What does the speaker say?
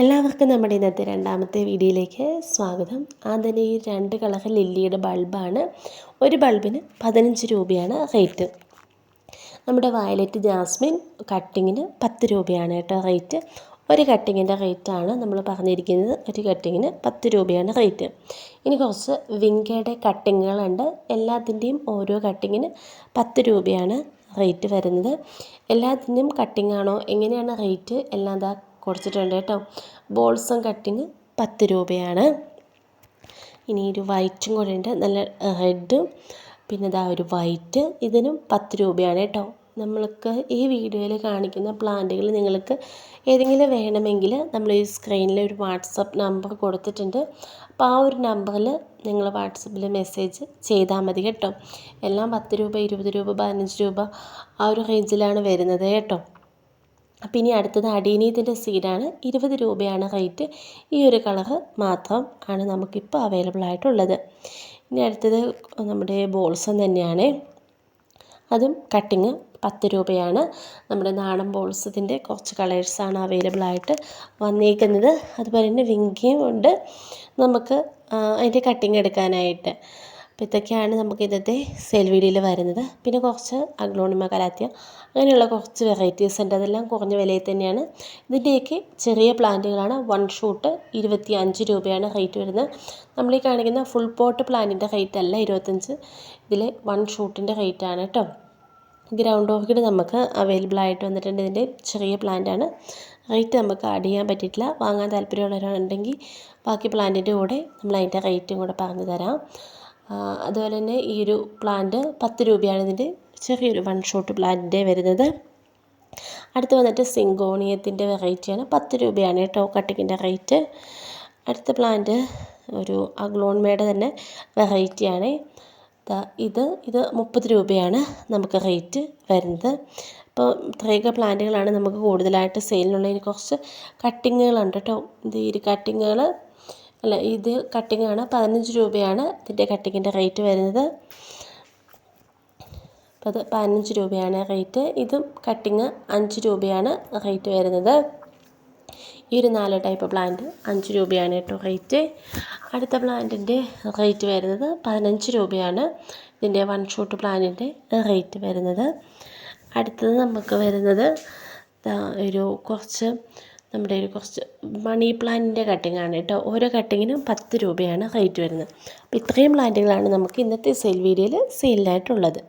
എല്ലാവർക്കും നമ്മുടെ ഇന്നത്തെ രണ്ടാമത്തെ വീഡിയോയിലേക്ക് സ്വാഗതം. ആദ്യം ഈ രണ്ട് കളർ ലില്ലിയുടെ ബൾബാണ്. ഒരു ബൾബിന് പതിനഞ്ച് രൂപയാണ് റേറ്റ്. നമ്മുടെ വയലറ്റ് ജാസ്മിൻ കട്ടിങ്ങിന് പത്ത് രൂപയാണ് കേട്ടോ റേറ്റ്. ഒരു കട്ടിങ്ങിന്റെ റേറ്റാണ് നമ്മൾ പറഞ്ഞിരിക്കുന്നത്. ഒരു കട്ടിങ്ങിന് പത്ത് രൂപയാണ് റേറ്റ്. ഇനി കുറച്ച് വിങ്കയുടെ കട്ടിങ്ങുകളുണ്ട്. എല്ലാത്തിന്റെയും ഓരോ കട്ടിങ്ങിന് പത്ത് രൂപയാണ് റേറ്റ് വരുന്നത്. എല്ലാത്തിന്റെയും കട്ടിങ്ങാണോ? എങ്ങനെയാണ് റേറ്റ്? എല്ലാം ഇതാ കൊടുത്തിട്ടുണ്ട് കേട്ടോ. ബോൾസും കട്ടിങ് പത്ത് രൂപയാണ്. ഇനി ഒരു വൈറ്റും കൂടെ ഉണ്ട്. നല്ല റെഡ് പിന്നെ ഇതാ ഒരു വൈറ്റ്. ഇതിനും പത്ത് രൂപയാണ് കേട്ടോ. നമ്മൾക്ക് ഈ വീഡിയോയിൽ കാണിക്കുന്ന പ്ലാന്റുകൾ നിങ്ങൾക്ക് ഏതെങ്കിലും വേണമെങ്കിൽ നമ്മൾ ഈ സ്ക്രീനിൽ ഒരു വാട്സപ്പ് നമ്പർ കൊടുത്തിട്ടുണ്ട്. അപ്പോൾ ആ ഒരു നമ്പറിൽ നിങ്ങൾ വാട്സപ്പിൽ മെസ്സേജ് ചെയ്താൽ മതി കേട്ടോ. എല്ലാം പത്ത് രൂപ ഇരുപത് രൂപ പതിനഞ്ച് രൂപ ആ ഒരു റേഞ്ചിലാണ് വരുന്നത് കേട്ടോ. അപ്പം ഇനി അടുത്തത് അടീനീതിന്റെ സീഡാണ് ഇരുപത് രൂപയാണ് റേറ്റ് ഈ ഒരു കളറ് മാത്രം ആണ് നമുക്കിപ്പോൾ അവൈലബിൾ ആയിട്ടുള്ളത്. ഇനി അടുത്തത് നമ്മുടെ ബോൾസം തന്നെയാണ്. അതും കട്ടിങ് പത്ത് രൂപയാണ്. നമ്മുടെ നാടൻ ബോൾസത്തിന്റെ കുറച്ച് കളേഴ്സാണ് അവൈലബിൾ ആയിട്ട് വന്നിരിക്കുന്നത് അതുപോലെ തന്നെ വിങ്കിയും ഉണ്ട്. നമുക്ക് അതിന്റെ കട്ടിങ് എടുക്കാനായിട്ട്. അപ്പോൾ ഇതൊക്കെയാണ് നമുക്ക് ഇന്നത്തെ സെയിൽ വീഡിയോയിൽ വരുന്നത്. പിന്നെ കുറച്ച് അഗ്ലോണിമ കലാത്തിയ അങ്ങനെയുള്ള കുറച്ച് വെറൈറ്റീസ് ഉണ്ട്. അതെല്ലാം കുറഞ്ഞ വിലയിൽ തന്നെയാണ്. ഇതിന്റെയൊക്കെ ചെറിയ പ്ലാന്റുകളാണ്. വൺ ഷൂട്ട് ഇരുപത്തി അഞ്ച് രൂപയാണ് റേറ്റ് വരുന്നത്. നമ്മൾ ഈ കാണിക്കുന്ന ഫുൾ പോട്ട് പ്ലാന്റിന്റെ റേറ്റ് അല്ല ഇരുപത്തഞ്ച് ഇതിൽ വൺ ഷൂട്ടിന്റെ ആണ് കേട്ടോ. ഗ്രൗണ്ട് ഓർക്കിഡ് നമുക്ക് അവൈലബിൾ ആയിട്ട് വന്നിട്ടുണ്ട്. ഇതിന്റെ ചെറിയ പ്ലാന്റാണ്. റേറ്റ് നമുക്ക് ആഡ് ചെയ്യാൻ പറ്റിയിട്ടില്ല. വാങ്ങാൻ താല്പര്യമുള്ളവരുണ്ടെങ്കിൽ ബാക്കി പ്ലാന്റിന്റെ കൂടെ നമ്മൾ അതിന്റെ റേറ്റും കൂടെ പറഞ്ഞു തരാം. അതുപോലെ തന്നെ ഈ ഒരു പ്ലാന്റ് പത്ത് രൂപയാണ് ഇതിന്റെ ചെറിയൊരു വൺ ഷോട്ട് പ്ലാന്റിന്റെ വരുന്നത്. അടുത്ത് വന്നിട്ട് സിങ്കോണിയത്തിന്റെ വെറൈറ്റിയാണ് പത്ത് രൂപയാണ് കേട്ടോ കട്ടിങ്ങിന്റെ റേറ്റ് അടുത്ത പ്ലാന്റ് ഒരു അഗ്ലോൺമയുടെ തന്നെ വെറൈറ്റിയാണ് ഇത് ഇത് മുപ്പത് രൂപയാണ് നമുക്ക് റേറ്റ് വരുന്നത്. അപ്പോൾ ഇത്രയൊക്കെ പ്ലാന്റുകളാണ് നമുക്ക് കൂടുതലായിട്ട് സെയിലിനുള്ള കുറച്ച് കട്ടിങ്ങുകളുണ്ട് കേട്ടോ. ഇത് ഈ കട്ടിങ്ങുകൾ അല്ല ഇത് കട്ടിങ്ങാണ് പതിനഞ്ച് രൂപയാണ് ഇതിന്റെ കട്ടിങ്ങിന്റെ റേറ്റ് വരുന്നത്. അപ്പോൾ അത് പതിനഞ്ച് രൂപയാണ് റേറ്റ് ഇതും കട്ടിങ് അഞ്ച് രൂപയാണ് റേറ്റ് വരുന്നത്. ഈ ഒരു നാല് ടൈപ്പ് പ്ലാന്റ് അഞ്ച് രൂപയാണ് കേട്ടോ റേറ്റ് അടുത്ത പ്ലാന്റിന്റെ റേറ്റ് വരുന്നത് പതിനഞ്ച് രൂപയാണ്. ഇതിന്റെ വൺ ഷോട്ട് പ്ലാന്റിന്റെ റേറ്റ് വരുന്നത്. അടുത്തത് നമുക്ക് വരുന്നത് ഒരു കുറച്ച് നമ്മുടെ ഒരു കുറച്ച് മണി പ്ലാന്റിന്റെ കട്ടിംഗ് ആണ് കേട്ടോ. ഓരോ കട്ടിങ്ങിനും പത്ത് രൂപയാണ് റേറ്റ് വരുന്നത്. അപ്പോൾ ഇത്രയും പ്ലാന്റുകളാണ് നമുക്ക് ഇന്നത്തെ സെയിൽ വീഡിയോയിൽ സെയിലായിട്ടുള്ളത്